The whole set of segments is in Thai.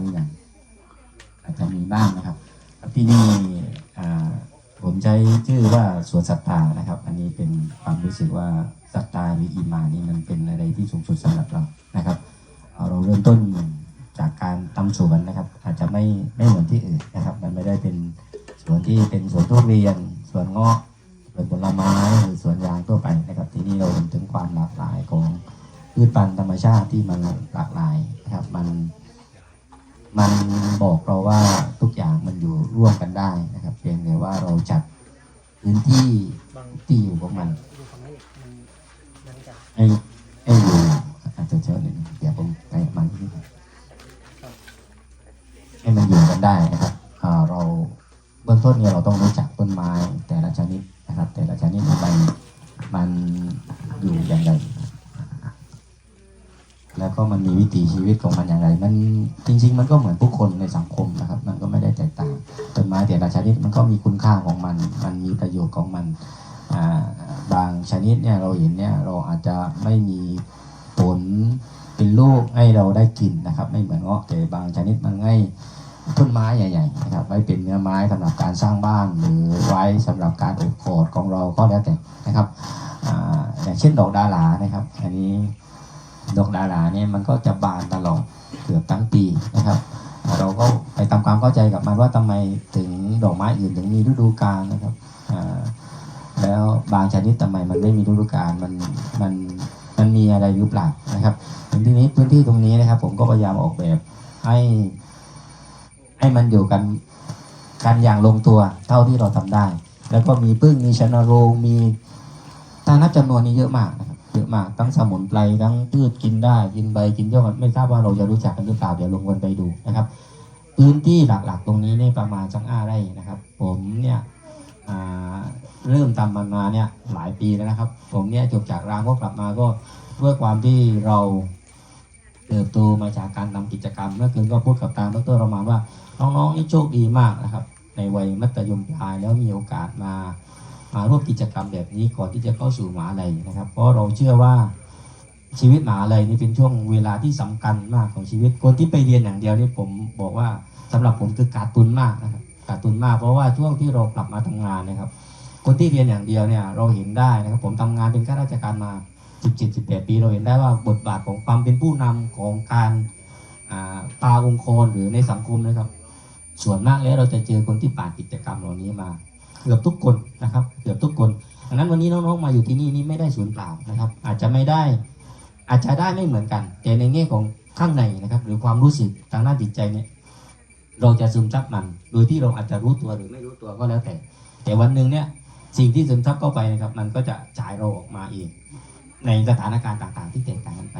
หรือยังอาจจะมีบ้างนะครับ ครับที่นี่ผมใช้ชื่อว่าสวนศรัทธานะครับ อันนี้เป็นความรู้สึกว่าศรัทธาหรืออีมานี่มันเป็นอะไรที่สูงสุดสำหรับเรานะครับเราเริ่มต้นจากการทำสวนนะครับ อาจจะไม่ไม่เหมือนที่อื่นนะครับ มันไม่ได้เป็นสวนที่เป็นสวนทุเรียนสวนเงาะสวนผลไม้หรือสวนยางทั่วไปนะครับ ที่นี่เราเห็นถึงความหลากหลายของพืชพันธุ์ธรรมชาติที่มันหลากหลายนะครับมัน มันบอกเราว่าทุกอย่างมันอยู่ร่วมกันได้นะครับเพียงแต่ว่าเราจัดพื้นที่ที่อยู่ของมันดูฝั่งนี้มันมันจะให้อยู่อาจจะเจอหนึ่งเดี๋ยวผมไปมันที่นี่ให้มันอยู่กันได้นะครับเราเบื้องต้นเนี่ยเราต้องรู้จักต้นไม้แต่ละชนิดนะครับ แต่ละชนิดทำไมมันอยู่อย่างไร ก็มันมีวิถีชีวิตของมันอย่างไร มันจริง ๆ มันก็เหมือนผู้คนในสังคมนะครับ มันก็ไม่ได้แตกต่างต้นไม้แต่ละชนิดมันก็มีคุณค่าของมัน มันมีประโยชน์ของมันบางชนิดเนี่ยเราเห็นเนี่ยเราอาจจะไม่มีผลเป็นลูกให้เราได้กินนะครับ ไม่เหมือนเงาะแต่บางชนิดมันให้ต้นไม้ใหญ่ๆนะครับไว้เป็นเนื้อไม้สำหรับการสร้างบ้านหรือไว้สำหรับการอบกอดของเราก็แล้วแต่นะครับออย่างเช่นดอกดาหลานะครับ อันนี้ ดอกดาราเนี่ยมันก็จะบานตลอดเกือบทั้งปีนะครับ เราก็ไปทำความเข้าใจกับมันว่าทำไมถึงดอกไม้อื่นถึงมีฤดูกาลนะครับแล้วบางชนิดทำไมมันไม่มีฤดูกาลมันมันมันมีอะไรหรือเปล่านะครับทีนี้พื้นที่ตรงนี้นะครับ ผมก็พยายามออกแบบให้ให้มันอยู่กันกันอย่างลงตัวเท่าที่เราทำได้ แล้วก็มีพึ่งมีชนโรงมีถ้านับจำนวนนี้เยอะมากนะ เยอะมากทั้งสมุนไพรทั้งพืชกินได้กินใบกินยอดไม่ทราบว่าเราจะรู้จักกันหรือเปล่าเดี๋ยวลงวนไปดูนะครับ พื้นที่หลักๆ ตรงนี้เนี่ยประมาณสักห้าไร่นะครับ ผมเนี่ยเริ่มทำมันมาเนี่ยหลายปีแล้วนะครับ ผมเนี่ยจบจากรามก็กลับมาก็ด้วยความที่เราเติบโตมาจากการทำกิจกรรมเมื่อคืนก็พูดกับทางดรประมาณว่าน้องๆนี่โชคดีมากนะครับ ในวัยมัธยมปลายแล้วมีโอกาสมา มาร่วมกิจกรรมแบบนี้ก่อนที่จะเข้าสู่มหาลัยนะครับ เพราะเราเชื่อว่าชีวิตมหาลัยนี่เป็นช่วงเวลาที่สำคัญมากของชีวิตคนที่ไปเรียนอย่างเดียวนี่ผมบอกว่าสำหรับผมคือการตุนมากนะครับการตุนมากเพราะว่าช่วงที่เรากลับมาทำงานนะครับ คนที่เรียนอย่างเดียวเนี่ยเราเห็นได้นะครับผมทำงานเป็นข้าราชการมา 17 18 ปีเราเห็นได้ว่าบทบาทของความเป็นผู้นำของการอ่าปาองค์กรหรือในสังคมนะครับ ส่วนมากแล้วเราจะเจอคนที่ผ่านกิจกรรมเหล่านี้มา เกือบทุกคนนะครับ เกือบทุกคนดังนั้นวันนี้น้องๆมาอยู่ที่นี่นี่ไม่ได้สูญเปล่านะครับ อาจจะไม่ได้อาจจะได้ไม่เหมือนกัน แต่ในแง่ของข้างในนะครับ หรือความรู้สึกทางด้านจิตใจเนี่ยเราจะซึมซับมัน โดยที่เราอาจจะรู้ตัวหรือไม่รู้ตัวก็แล้วแต่ แต่วันหนึ่งเนี่ยสิ่งที่ซึมซับเข้าไปนะครับมันก็จะจ่ายเราออกมาเอง ในสถานการณ์ต่างๆ ที่แตกต่างกันไป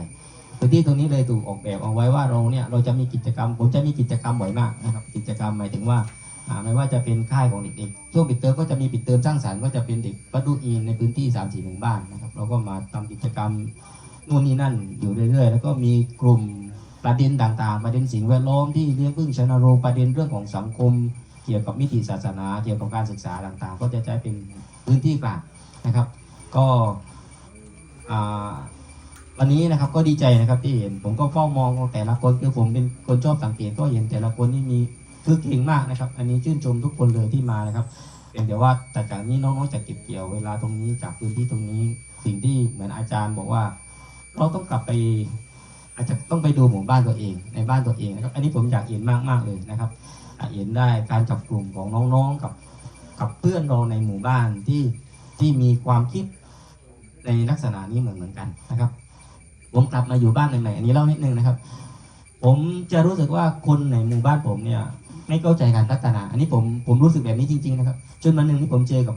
พื้นที่ตรงนี้เลยถูกออกแบบเอาไว้ว่าเราเนี่ยเราจะมีกิจกรรมผมจะมีกิจกรรมบ่อยมากนะครับ กิจกรรมหมายถึงว่า ไม่ว่าจะเป็นค่ายของเด็กๆช่วงปิดเทอมก็จะมีปิดเทอมสร้างสรรค์ก็จะเป็นเด็กวัดดูอินในพื้นที่3ามสี่หมู่บ้านนะครับเราก็มาทำกิจกรรมนู่นนี่นั่นอยู่เรื่อย ๆ แล้วก็มีกลุ่มประเด็นต่างๆ ประเด็นสิ่งแวดล้อมที่เลี้ยงพึ่งชนโรงประเด็นเรื่องของสังคม เกี่ยวกับมิติศาสนา เกี่ยวกับการศึกษาต่างๆ ก็จะใช้เป็นพื้นที่กลางนะครับ ก็อ่าวันนี้นะครับก็ดีใจนะครับที่เห็นผมก็เฝ้ามองแต่ละคนคือผมเป็นคนชอบสังเกตก็เห็นแต่ละคนนี่มี คือเก่งมากนะครับ อันนี้ชื่นชมทุกคนเลยที่มานะครับเพียงแต่ว่าแต่จากนี้น้องๆจะเก็บเกี่ยวเวลาตรงนี้จากพื้นที่ตรงนี้ สิ่งที่เหมือนอาจารย์บอกว่า เราต้องกลับไปอาจจะต้องไปดูหมู่บ้านตัวเองในบ้านตัวเองนะครับ อันนี้ผมอยากเห็นมากมากเลยนะครับเห็นได้การจับกลุ่มของน้องๆกับกับเพื่อนเราในหมู่บ้านที่ที่มีความคิดในลักษณะนี้เหมือนเหมือนกันนะครับ ผมกลับมาอยู่บ้านใหม่ๆอันนี้เล่านิดนึงนะครับ ผมจะรู้สึกว่าคนในหมู่บ้านผมเนี่ย ไม่เข้าใจการพัฒนา อันนี้ผมผมรู้สึกแบบนี้จริง ๆ นะครับ จนวันหนึ่งที่ผมเจอกับ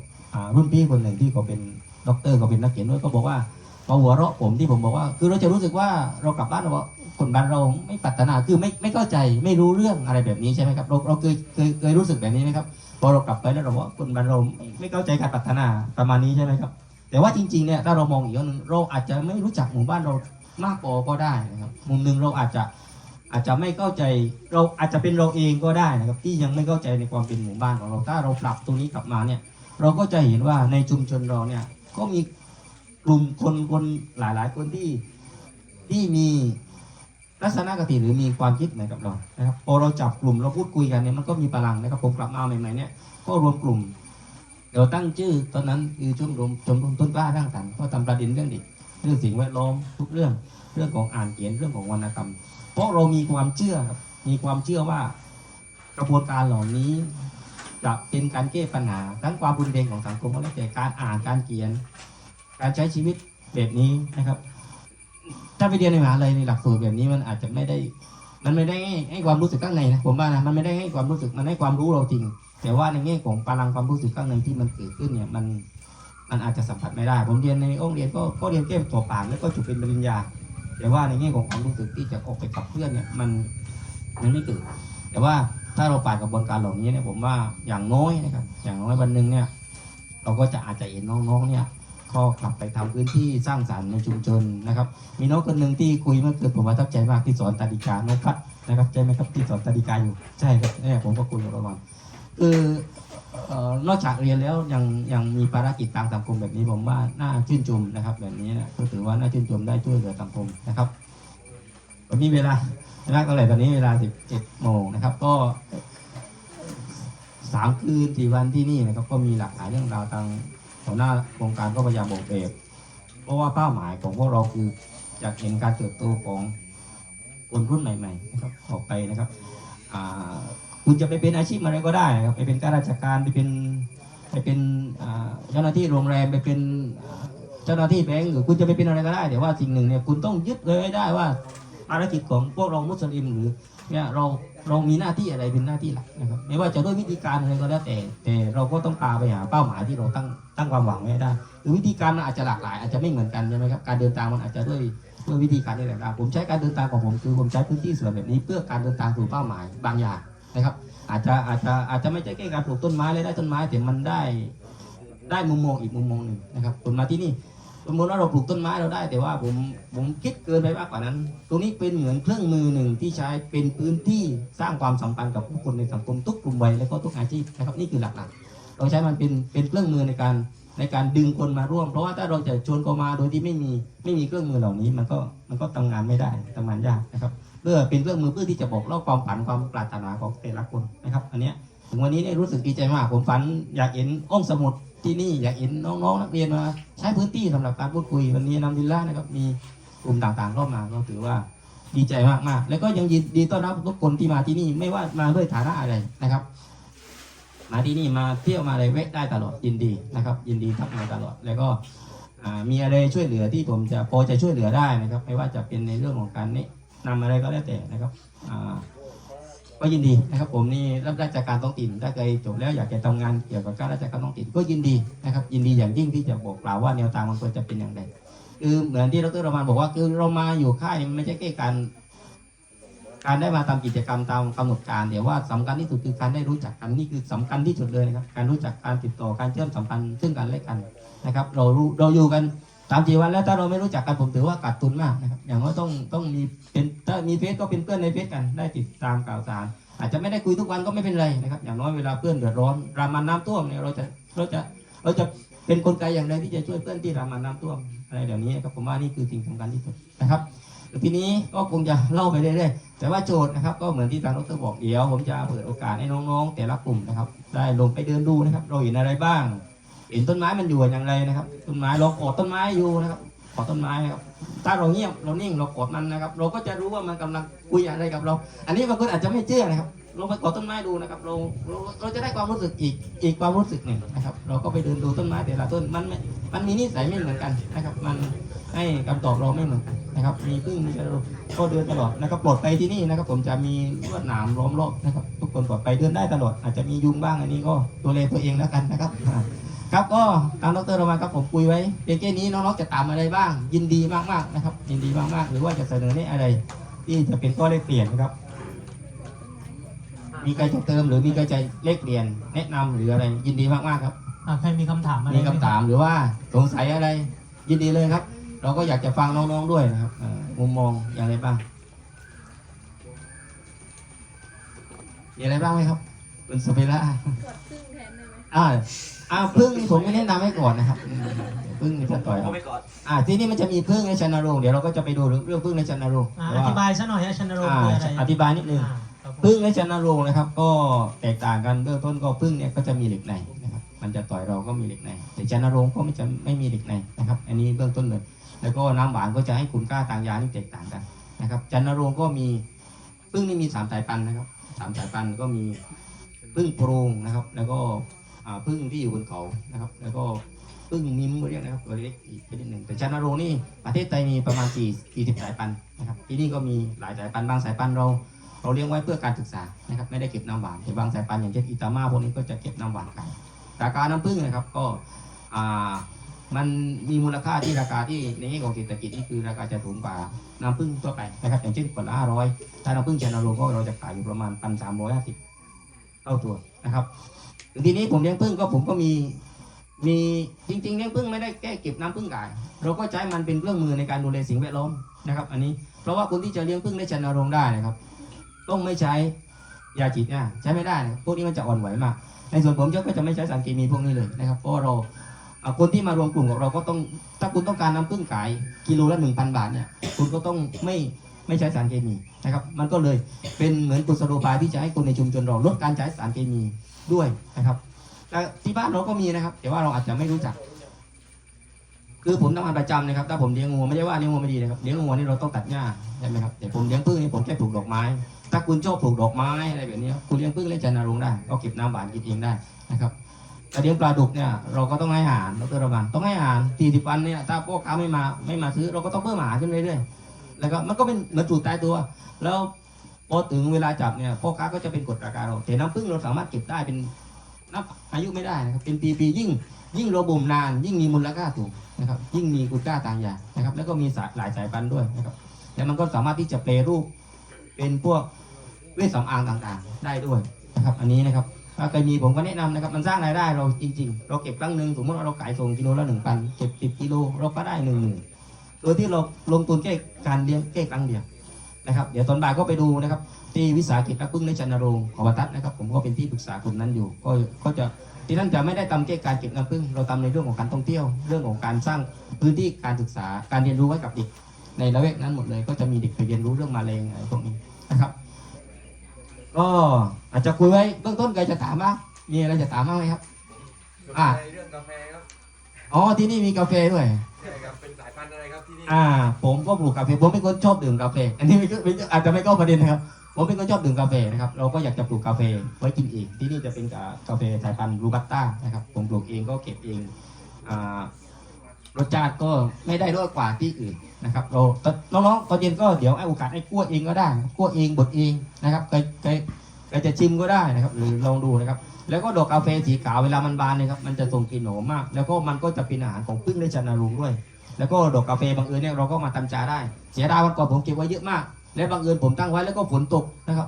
รุ่นพี่คนหนึ่งที่เขาเป็นด็อกเตอร์เขาเป็นนักเขียนด้วยก็บอกว่าเขาหัวเราะผมที่ผมบอกว่า คือเราจะรู้สึกว่าเรากลับบ้านเราว่าคนบ้านเราไม่พัฒนาคือไม่ไม่เข้าใจไม่รู้เรื่องอะไรแบบนี้ใช่ไหมครับเราเราเคยเคยเคยรู้สึกแบบนี้ไหมครับพอเรากลับไปแล้วเราว่าคนบ้านเราไม่เข้าใจการพัฒนาประมาณนี้ใช่ไหมครับ แต่ว่าจริงๆเนี่ยถ้าเรามองอีกอย่างหนึงเราอาจจะไม่รู้จักหมู่บ้านเรามากพอก็ได้นะครับมุมหนึ่งเราอาจจะ อาจจะไม่เข้าใจเราอาจจะเป็นเราเองก็ได้นะครับ ที่ยังไม่เข้าใจในความเป็นหมู่บ้านของเราถ้าเราปรับตรงนี้กลับมาเนี่ย เราก็จะเห็นว่าในชุมชนเราเนี่ยก็มีกลุ่มคนคนหลายๆ คนที่ที่มีลักษณะกติหรือมีความคิดเหมือนกับเรานะครับพอเราจับกลุ่มเราพูดคุยกันเนี่ยมันก็มีพลังนะครับผมกลับมาใหม่ๆเนี่ยก็รวมกลุ่มเราตั้งชื่อตอนนั้นคือชมรมชมรมต้นกล้าร่างสรรค์ก็ทำประเด็นเรื่องเด็กเรื่องสิ่งแวดล้อมทุกเรื่องเรื่องของอ่านเขียนเรื่องของวรรณกรรม เพราะเรามีความเชื่อครับมีความเชื่อว่ากระบวนการเหล่านี้ จะเป็นการแก้ปัญหาทั้งความรุนแรงของสังคมก็แล้วแต่การอ่านการเขียน การใช้ชีวิตแบบนี้นะครับ ถ้าไปเรียนในมหาลัยในหลักสูตรแบบนี้มันอาจจะไม่ได้ มันไม่ได้ให้ความรู้สึกข้างในนะผมว่านะมันไม่ได้ให้ความรู้สึกมันให้ความรู้เราจริง แต่ว่าในแง่ของพลังความรู้สึกข้างในที่มันเกิดขึ้นเนี่ยมันมันอาจจะสัมผัสไม่ได้ ผมเรียนในห้องเรียนก็ก็เรียนแค่ตัวปากแล้วก็จบเป็นปริญญา แต่ว่าในแง่ของความรู้สึกที่จะออกไปกับเพื่อนเนี่ยมันมันไม่เกิดแต่ว่าถ้าเราผ่านกระบวนการเหล่านี้เนี่ยผมว่าอย่างน้อยนะครับ อย่างน้อยวันหนึ่งเนี่ยเราก็จะอาจจะเห็นน้องๆเนี่ยก็กลับไปทำพื้นที่สร้างสรรค์ในชุมชนนะครับ มีน้องคนหนึ่งที่คุยเมื่อคืนผมประทับใจมากที่สอนตาดิกาน้องพัดนะครับใช่ไหมครับที่สอนตาดิกาอยู่ใช่ครับเนี่ยผมก็คุยกับระหว่างคือ นอกจากเรียนแล้วยังยังมีภารกิจทางสังคมแบบนี้ผมว่าน่าชื่นชมนะครับ แบบนี้นะก็ถือว่าน่าชื่นชมได้ช่วยเหลือสังคมนะครับผมมีเวลาเวลาเท่าไหร่ตอนนี้เวลา17โมงนะครับ ก็สามคืนสี่วันที่นี่นะครับ ก็มีหลากหลายเรื่องราวทางหัวหน้าโครงการก็พยายามบอกแบบเพราะว่าเป้าหมายของพวกเราคืออยากเห็นการเติบโตของคนรุ่นใหม่ๆนะครับออกไปนะครับอ่า คุณจะไปเป็นอาชีพอะไรก็ได้นะครับไปเป็นข้าราชการไปเป็นไปเป็นเจ้าหน้าที่โรงแรมไปเป็นเจ้าหน้าที่แบงก์หรือคุณจะไปเป็นอะไรก็ได้แต่ว่าสิ่งหนึ่งเนี่ยคุณต้องยึดเลยให้ได้ว่าภารกิจของพวกเรามุสลิมหรือเนี่ยเราเรามีหน้าที่อะไรเป็นหน้าที่หลักนะครับไม่ว่าจะด้วยวิธีการอะไรก็แล้วแต่ แต่เราก็ต้องพาไปหาเป้าหมายที่เราตั้งตั้งความหวังไว้ให้ได้หรือวิธีการมันอาจจะหลากหลายอาจจะไม่เหมือนกันใช่ไหมครับการเดินทางมันอาจจะด้วยด้วยวิธีการที่แตกต่างผมใช้การเดินทางของผมคือผมใช้พื้นที่ส่วนแบบนี้ เพื่อการเดินทางสู่เป้าหมายบางอย่าง นะครับ อาจจะอาจจะอาจจะไม่ใช่แค่การปลูกต้นไม้เลยได้ต้นไม้แต่มันได้ได้มุมมองอีกมุมมองหนึ่งนะครับผมมาที่นี่สมมติว่าเราปลูกต้นไม้เราได้ แต่ว่าผมผมคิดเกินไปมากกว่านั้น ตรงนี้เป็นเหมือนเครื่องมือหนึ่งที่ใช้เป็นพื้นที่สร้างความสัมพันธ์กับผู้คนในสังคมทุกกลุ่มวัยและก็ทุกอาชีพนะครับนี่คือหลักๆ เราใช้มันเป็นเป็นเครื่องมือในการในการดึงคนมาร่วม เพราะว่าถ้าเราจะชวนเขามาโดยที่ไม่มีไม่มีเครื่องมือเหล่านี้ มันก็มันก็ทำงานไม่ได้ทำงานยากนะครับ เพื่อเป็นเครื่องมือเพื่อที่จะบอกเล่าความฝันความปรารถนาของแต่ละคนนะครับ อันเนี้ยถึงวันนี้เนี่ยรู้สึกดีใจมากผมฝันอยากเห็นห้องสมุดที่นี่อยากเห็นน้องๆนักเรียนมาใช้พื้นที่สำหรับการพูดคุยวันนี้นำดิลล่านะครับมีกลุ่มต่างๆเข้ามาก็ถือว่าดีใจมากๆ แล้วก็ยังยินดีต้อนรับทุกคนที่มาที่นี่ไม่ว่ามาด้วยฐานะอะไรนะครับ มาที่นี่มาเที่ยวมาอะไรแวะได้ตลอดยินดีนะครับ ยินดีทักมาตลอดแล้วก็มีอะไรช่วยเหลือที่ผมจะพอจะช่วยเหลือได้นะครับ ไม่ว่าจะเป็นในเรื่องของการแนะ นำอะไรก็แล้วแต่นะครับก็ยินดีนะครับ ผมนี่รับราชการท้องถิ่นถ้าเคยจบแล้วอยากจะทำงานเกี่ยวกับการราชการท้องถิ่นก็ยินดีนะครับ ยินดีอย่างยิ่งที่จะบอกกล่าวว่าแนวทางมันควรจะเป็นอย่างไรคือเหมือนที่ดรรมานบอกว่าคือเรามาอยู่ค่ายมันไม่ใช่แค่การการได้มาทำกิจกรรมตามกำหนดการเดี๋ยวว่าสำคัญที่สุดคือการได้รู้จักกันนี่คือสำคัญที่สุดเลยนะครับ การรู้จักการติดต่อการเชื่อมสัมพันธ์ซึ่งกันและกันนะครับ เรารู้เราอยู่กัน สามสี่วันแล้วถ้าเราไม่รู้จักกันผมถือว่าขาดทุนมากนะครับ อย่างน้อยต้องต้องมีเป็นถ้ามีเฟซก็เป็นเพื่อนในเฟซกันได้ติดตามข่าวสาร อาจจะไม่ได้คุยทุกวันก็ไม่เป็นไรนะครับ อย่างน้อยเวลาเพื่อนเดือดร้อนรามันน้ำท่วมเนี่ยเราจะเราจะเราจะเป็นกลไกอย่างไรที่จะช่วยเพื่อนที่รามันน้ำท่วมอะไรแบบนี้ครับผมว่านี่คือสิ่งสำคัญที่สุดนะครับทีนี้ก็คงจะเล่าไปเรื่อยๆแต่ว่าโจทย์นะครับ ก็เหมือนที่ทางดรบอกเดี๋ยวผมจะเปิดโอกาสให้น้องๆ แต่ละกลุ่มนะครับ ได้ลงไปเดินดูนะครับ เราเห็นอะไรบ้าง เห็นต้นไม้มันอยู่อย่างไรนะครับ ต้นไม้เรากอดต้นไม้อยู่นะครับกอดต้นไม้นะครับ ถ้าเราเงียบเรานิ่งเรากอดมันนะครับ เราก็จะรู้ว่ามันกำลังคุยอะไรกับเรา อันนี้บางคนอาจจะไม่เชื่อนะครับลงไปกอดต้นไม้ดูนะครับ เราเราเราจะได้ความรู้สึกอีกอีกความรู้สึกหนึ่งนะครับ เราก็ไปเดินดูต้นไม้แต่ละต้นมันมันมีนิสัยไม่เหมือนกันนะครับ มันให้คำตอบเราไม่เหมือนกันนะครับ มีพึ่งมีกระรอกก็เดินตลอดนะครับปลอดภัยที่นี่นะครับ ผมจะมีลวดหนามล้อมรอบนะครับ ทุกคนปลอดภัยเดินได้ตลอด อาจจะมียุงบ้างอันนี้ก็ดูแลตัวเองแล้วกันนะครับ ครับก็ตามดรระมาครับผมคุยไว้เพียงแค่นี้น้องๆจะตามอะไรบ้าง ยินดีมากๆนะครับ ยินดีมากๆหรือว่าจะเสนอแนะอะไร ที่จะเป็นข้อเลขเปลี่ยนนะครับ มีใครจะเติมหรือมีใครจะเลขเปลี่ยน แนะนำหรืออะไรยินดีมากๆครับ อ่าใครมีคำถามอะไรมีไหคำถามหรือว่าสงสัยอะไร ยินดีเลยครับ เราก็อยากจะฟังน้องๆด้วยนะครับอ่ามุมมองอย่างไรบ้างมีอะไรบ้างไหมครับคุณสเปร่า กดครึ่งแทนได้ไหมอ่าอ่าพึ่งนี่ผมไม่แนะนำให้ก่อนนะครับอืมเดี๋ยวพึ่งนี่ผมปล่อยเอาไปก่อนอ่าที่นี่มันจะมีพึ่งในชันนโรงเดี๋ยวเราก็จะไปดูเรื่องพึ่งในชันนโรงอ่าแต่อว่าธิบายซะหน่อยฮะชันนโรงอ่าคืออะไรอธิบายนิดนึง อ่าครับผมพึ่งในชันนโรงนะครับ ก็แตกต่างกันเบื้องต้นก็พึ่งเนี่ยก็จะมีเหล็กในนะครับ มันจะต่อยเราก็มีเหล็กในแต่ชันนโรงก็ไม่จะไม่มีเหล็กในนะครับ อันนี้เบื้องต้นเลย แล้วก็น้ำหวานก็จะให้คุณค่าทางยาที่แตกต่างกันนะครับจันนโรงก็มีพึ่งนี่มีสามสายพันธุ์นะครับสามสายพันธุ์ก็มีพึ่งโพรงนะครับ แล้วก็อ่า พึ่งที่อยู่บนเขานะครับ แล้วก็พึ่งนิ้มเรียกนะครับตัวเล็กอีกชนิดหนึ่งแต่จันนโรงนี่ประเทศไทยมีประมาณกี่กี่สิบสายพันธุ์นะครับ ที่นี่ก็มีหลายสายพันธุ์บางสายพันธุ์เรา เราเลี้ยงไว้เพื่อการศึกษานะครับไม่ได้เก็บน้ำหวานแต่บางสายพันธุ์อย่างเช่นอิตามาพวกนี้ก็จะเก็บน้ำหวานกันราคาน้ำผึ้งนะครับก็อ่ามันมีมูลค่าที่ราคาที่ในแง่ของเศรษฐกิจนี่คือราคาจะสูงกว่าน้ำผึ้งทั่วไปนะครับอย่างเช่นขวดละห้าร้อยถ้าน้ำผึ้งเชนโรก็เราจะขายอยู่ประมาณพันสามร้อยห้าสิบเท่าตัวนะครับ ทีนี้ผมเลี้ยงผึ้งก็ผมก็มี มีจริง ๆ เลี้ยงผึ้งไม่ได้แก้เก็บน้ำผึ้งขาย เราก็ใช้มันเป็นเครื่องมือในการดูแลสิ่งแวดล้อมนะครับ อันนี้เพราะว่าคนที่จะเลี้ยงผึ้งได้ชนโรงได้นะครับ ต้องไม่ใช้ยาฉีดเนี่ยใช้ไม่ได้นะพวกนี้มันจะอ่อนไหวมาก ในส่วนผมก็จะไม่ใช้สารเคมีพวกนี้เลยนะครับเพราะเราคนที่มารวมกลุ่มกับเราก็ต้อง ถ้าคุณต้องการน้ำผึ้งขายกิโลละหนึ่งพันบาทเนี่ย คุณก็ต้องไม่ไม่ใช้สารเคมีนะครับ มันก็เลยเป็นเหมือนกุศโลบายที่จะให้คนในชุมชนเราลดการใช้สารเคมี ด้วยนะครับแต่ที่บ้านเราก็มีนะครับ แต่ว่าเราอาจจะไม่รู้จัก คือผมทำงานประจำนะครับ ถ้าผมเลี้ยงงูไม่ใช่ว่าเลี้ยงงูไม่ดีนะครับเลี้ยงงูนี่เราต้องตัดหญ้าใช่ไหมครับแต่ผมเลี้ยงผึ้งนี่ผมแค่ปลูกดอกไม้ ถ้าคุณชอบปลูกดอกไม้อะไรแบบนี้คุณเลี้ยงผึ้งเลี้ยงจันทรงได้ก็เก็บน้ำหวานกินเองได้นะครับแต่เลี้ยงปลาดุกเนี่ยเราก็ต้องให้อาหารดรระบานต้องให้อาหาร40วันเนี่ยถ้าพวกค้าไม่มาไม่มาซื้อเราก็ต้องเพิ่มอาหารขึ้นเรื่อยๆแล้วก็มันก็เป็นเหมือนจูดตายตัว แล้ว อถึงเวลาจับเนี่ยพ่อค้าก็จะเป็นกฎราคาเราแต่น้ำผึ้งเราสามารถเก็บได้เป็นนับอายุไม่ได้นะครับเป็นปีๆยิ่งยิ่งเราบ่มนาน ยิ่งมีมูลค่าสูงนะครับยิ่งมีคุณค่าทางยานะครับแล้วก็มีสายหลายสายพันธุ์ด้วยนะครับแล้วมันก็สามารถที่จะแปรรูปเป็นพวกเวชสำอางต่างๆ ได้ด้วยนะครับอันนี้นะครับถ้าเคยมีผมก็แนะนำนะครับ มันสร้างรายได้เราจริง ๆ เราเก็บครั้งหนึ่งสมมติว่าเราขายส่งกิโลละหนึ่งพันเก็บสิบกิโลเราก็ได้หนึ่งหมื่นโดยที่เราลงทุนแค่การเลี้ยงแค่ครั้งเดียว นะครับ เดี๋ยวตอนบ่ายก็ไปดูนะครับ ที่วิสาหกิจนักพึ่งในชันนโรงขอวัตัดนะครับ ผมก็เป็นที่ปรึกษากลุ่มนั้นอยู่ ก็ก็จะที่นั่นจะไม่ได้ทำแค่การเก็บน้ำพึ่งเราทำในเรื่องของการท่องเที่ยว เรื่องของการสร้างพื้นที่การศึกษาการเรียนรู้ไว้กับเด็กในละแวกนั้นหมดเลย ก็จะมีเด็กไปเรียนรู้เรื่องมาเลงอะไรพวกนี้นะครับ ก็อาจจะคุยไว้เบื้องต้นใครจะถามบ้างมีอะไรจะถามบ้างไหมครับอะเรื่องกาแฟครับ อ๋อที่นี่มีกาแฟด้วย ใช่ครับเป็นสายพันธุ์อะไรครับที่นี่อ่า ผมก็ปลูกกาแฟผมเป็นคนชอบดื่มกาแฟ อันนี้ไม่ก็ไม่อาจจะไม่เข้าประเด็นนะครับ ผมเป็นคนชอบดื่มกาแฟนะครับ เราก็อยากจะปลูกกาแฟไว้กินเอง ที่นี่จะเป็นกากาแฟสายพันธุ์รูบัสต้านะครับ ผมปลูกเองก็เก็บเอง อ่ารสชาติก็ไม่ได้ด้วยกว่าที่อื่นนะครับเราน้องๆตอนเย็นก็เดี๋ยวให้โอกาสให้คั่วเองก็ได้คั่วเองบดเองนะครับใครใครใครจะชิมก็ได้นะครับ หรือลองดูนะครับ แล้วก็ดอกกาแฟสีขาวเวลามันบานเนี่ยครับ มันจะส่งกลิ่นหอมมาก แล้วก็มันก็จะเป็นอาหารของพึ่งในจันทรุงด้วย แล้วก็ดอกกาแฟบางเอิญเนี่ยเราก็มาทำจาได้ เสียดายวันก่อนผมเก็บไว้เยอะมาก และบางเอิญผมตั้งไว้แล้วก็ฝนตกนะครับ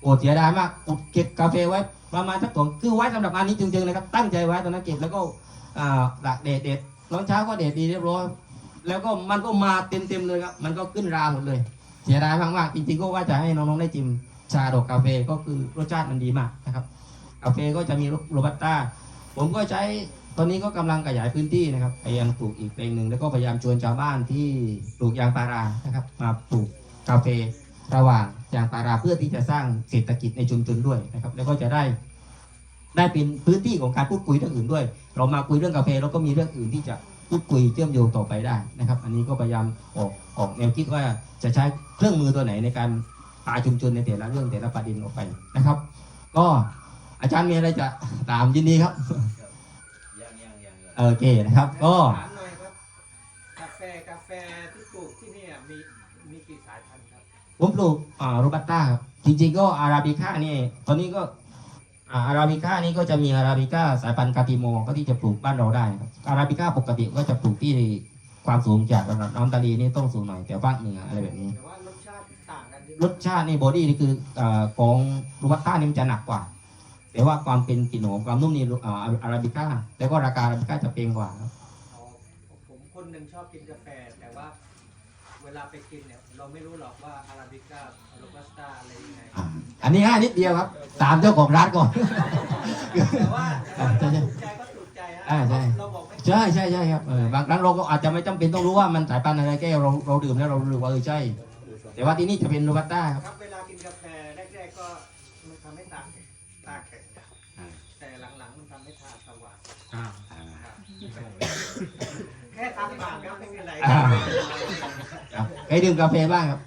โอ้เสียดายมากอุดเก็บกาแฟไว้ประมาณสักสองคือไว้สำหรับงานนี้จริงๆนะครับ ตั้งใจไว้ตอนนั้นเก็บแล้วก็อ่าตากแดดเด็ดตอนเช้าก็เด็ดดีเรียบร้อยแล้วก็มันก็มาเต็มๆเลยครับ มันก็ขึ้นราหมดเลย เสียดายมากๆจริงๆก็ว่าจะให้น้องๆได้จิมชาดอกกาแฟก็คือรสชาติมันดีมากนะครับ กาแฟก็จะมีโรบัสต้าผมก็ใช้ตอนนี้ก็กำลังขยายพื้นที่นะครับพยายามปลูกอีกเพลงหนึ่งแล้วก็พยายามชวนชาวบ้านที่ปลูกยางพารานะครับมาปลูกกาแฟระหว่างยางพาราเพื่อที่จะสร้างเศรษฐกิจในชุมชนด้วยนะครับ แล้วก็จะได้ ได้เป็นพื้นที่ของการพูดคุยเรื่องอื่นด้วย เรามาคุยเรื่องกาแฟเราก็มีเรื่องอื่นที่จะพูดคุยเชื่อมโยงต่อไปได้นะครับ อันนี้ก็พยายามออกออกแนวคิดว่าจะใช้เครื่องมือตัวไหนในการพาชุมชนในแต่ละเรื่องแต่ละประเด็นออกไปนะครับ ก็ อาจารย์มีอะไรจะตามยินดีครับยังยังยังยังโอเคนะครับ ก็ถามหน่อยครับกาแฟกาแฟที่ปลูกที่เนี่ยมีมีกี่สายพันธุ์ครับผมปลูกอ่าโรบัสต้าครับจริงๆก็อาราบิก้านี่ตอนนี้ก็อ่าอาราบิก้านี่ก็จะมีอาราบิก้าสายพันธุ์กาติโมก็ที่จะปลูกบ้านเราได้ครับอาราบิก้าปกติก็จะปลูกที่ความสูงจากระดับน้ำทะเลนี่ต้องสูงหน่อยแต่ภาคเหนืออะไรแบบนี้แต่ว่ารสชาติต่างกันใช่ไหมรสชาตินี่บอดี้นี่คืออาของโรบัสต้านี่มันจะหนักกว่า แต่ว่าความเป็นกลิ่นหอมความนุ่มนี่อ่าอาราบิก้าแล้วก็ราคาอาราบิก้าจะเพียงกว่าครับอ๋อผมคนหนึ่งชอบกินกาแฟแต่ว่าเวลาไปกินเนี่ยเราไม่รู้หรอกว่าอาราบิก้าโรบัสต้าอะไรยังไงอ่าอันนี้ง่ายนิดเดียวครับตามเจ้าของร้านก่อนแต่ว่าแต่ว่าอ่าใช่ใช่ถูกใจก็ถูกใจฮะอ่าใช่เราบอกไม่ใช่ใช่ใช่ครับเออบางครั้งเราก็อาจจะไม่จำเป็นต้องรู้ว่ามันสายพันธุ์อะไรแก้วเราเราดื่มแล้วเรารู้ว่าเออใช่ แต่ว่าที่นี่จะเป็นโรบัสต้าครับครับเวลากินกาแฟแรกๆก็มันทำให้ตาตาแข็ง อ่า แต่หลังๆมันทำให้ตาสว่าง อ่า แค่ตาปากครับไม่เป็นไรอ่าครับใครดื่มกาแฟบ้างครับ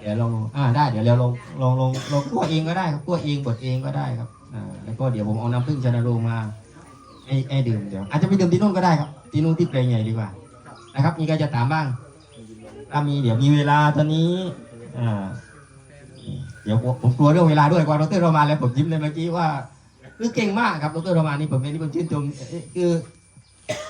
เดี๋ยวลองอ่าได้เดี๋ยวเราลองลองลองลองคั่วเองก็ได้ครับคั่วเองบดเองก็ได้ครับอ่าแล้วก็เดี๋ยวผมเอาน้ำผึ้งชานาโรมาให้ให้ดื่มเดี๋ยวอาจจะไปดื่มที่นู่นก็ได้ครับที่นู่นที่เปลงใหญ่ดีกว่านะครับมีใครจะถามบ้างถ้ามีเดี๋ยวมีเวลาตอนนี้อ่าเดี๋ยวผมกลัวเรื่องเวลาด้วยกว่าดรโรามาแล้วผมยิ้มเลยเมื่อกี้ว่า คือเก่งมากครับดรโรมานี่ผมเป็นที่ผมชื่นชมคือ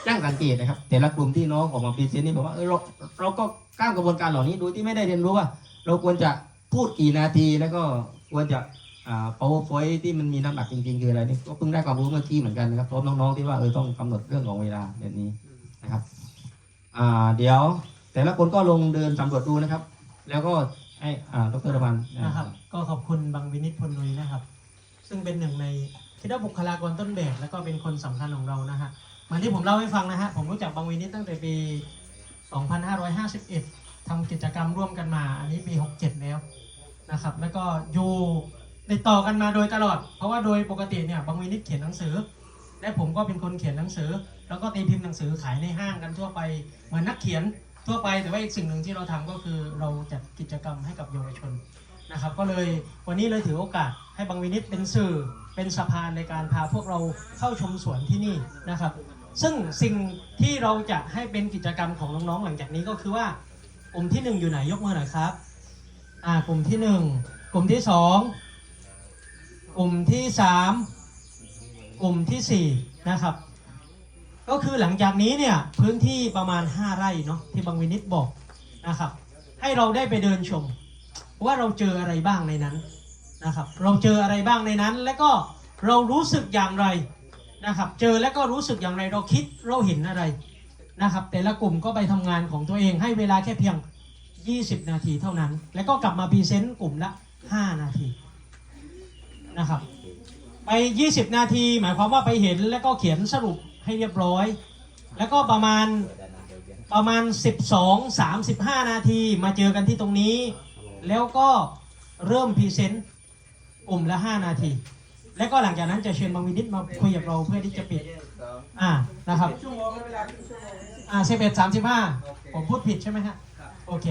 จ้างสังเกตนะครับ แต่ละกลุ่มที่น้องออกมาพรีเซนต์นี่ผมว่าเออเราเราก็ก้าวกระบวนการเหล่านี้โดยที่ไม่ได้เรียนรู้ว่า เราควรจะพูดกี่นาทีแล้วก็ควรจะอ่า powerpoint ที่มันมีน้ำหนักจริงๆคืออะไรนี่ก็เพิ่งได้ความรู้เมื่อกี้เหมือนกันนะครับพร้อมน้องๆที่ว่าเออต้องกำหนดเรื่องของเวลาแบบนี้นะครับอ่าเดี๋ยว แต่ละคนก็ลงเดินสำรวจดูนะครับ แล้วก็ให้อ่าดรระพันธ์อ่านะครับ ก็ขอบคุณบางวินิตพลนุยนะครับ ซึ่งเป็นหนึ่งใน คิดว่าบุคลากรต้นแบบแล้วก็เป็นคนสำคัญของเรานะฮะเหมือนที่ผมเล่าให้ฟังนะฮะผมรู้จักบางวินิตตั้งแต่ปี 2551ทำกิจกรรมร่วมกันมา อันนี้ปี 67 แล้วนะครับแล้วก็อยู่ติดต่อกันมาโดยตลอด เพราะว่าโดยปกติเนี่ยบางวินิตเขียนหนังสือ และผมก็เป็นคนเขียนหนังสือ แล้วก็ตีพิมพ์หนังสือขายในห้างกันทั่วไปเหมือนนักเขียนทั่วไปแต่ว่าอีกสิ่งหนึ่งที่เราทำก็คือเราจัดกิจกรรมให้กับเยาวชน นะครับ ก็เลยวันนี้เลยถือโอกาสให้บางวินิตเป็นสื่อเป็นสะพานในการพาพวกเราเข้าชมสวนที่นี่นะครับ ซึ่งสิ่งที่เราจะให้เป็นกิจกรรมของน้องๆหลังจากนี้ก็คือว่ากลุ่มที่หนึ่งอยู่ไหนยกมือหน่อยครับอ่ากลุ่มที่หนึ่งกลุ่มที่สองกลุ่มที่สามกลุ่มที่สี่นะครับก็คือหลังจากนี้เนี่ยพื้นที่ประมาณ 5 ไร่เนาะที่บางวินิตบอกนะครับ ให้เราได้ไปเดินชม ว่าเราเจออะไรบ้างในนั้นนะครับ เราเจออะไรบ้างในนั้น และก็เรารู้สึกอย่างไรนะครับ เจอแล้วก็รู้สึกอย่างไรเราคิดเราเห็นอะไรนะครับ แต่ละกลุ่มก็ไปทำงานของตัวเองให้เวลาแค่เพียง 20 นาทีเท่านั้น แล้วก็กลับมาพรีเซนต์กลุ่มละ 5 นาทีนะครับ ไป 20 นาที หมายความว่าไปเห็นแล้วก็เขียนสรุปให้เรียบร้อย แล้วก็ประมาณประมาณ 12 35 นาทีมาเจอกันที่ตรงนี้ แล้วก็เริ่มพรีเซนต์กลุ่มละ 5 นาที แล้วก็หลังจากนั้นจะเชิญบางวินิตมาคุยกับเราเพื่อที่จะปิดอ่านะครับชั่วโมงเวลาครึ่งชั่วโมงอ่า11 35ผมพูดผิดใช่ไหมฮะโอเค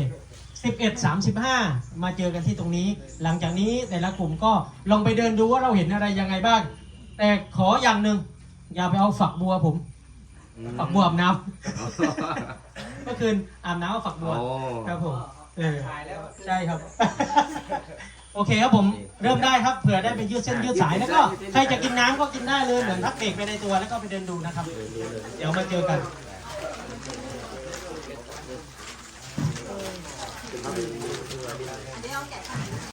11 35มาเจอกันที่ตรงนี้ หลังจากนี้แต่ละกลุ่มก็ลองไปเดินดูว่าเราเห็นอะไรยังไงบ้าง แต่ขออย่างหนึ่งอย่าไปเอาฝักบัวผมฝักบัวอาบน้ำเมื่อคืนอาบน้ำเอาฝักบัวครับผม เออใช่ครับ โอเคครับผมเริ่มได้ครับเผื่อได้ไปยืดเส้นยืดสายแล้วก็ใครจะกินน้ำก็กินได้เลยเหมือนพักเบรกไปในตัวแล้วก็ไปเดินดูนะครับ เดี๋ยวมาเจอกัน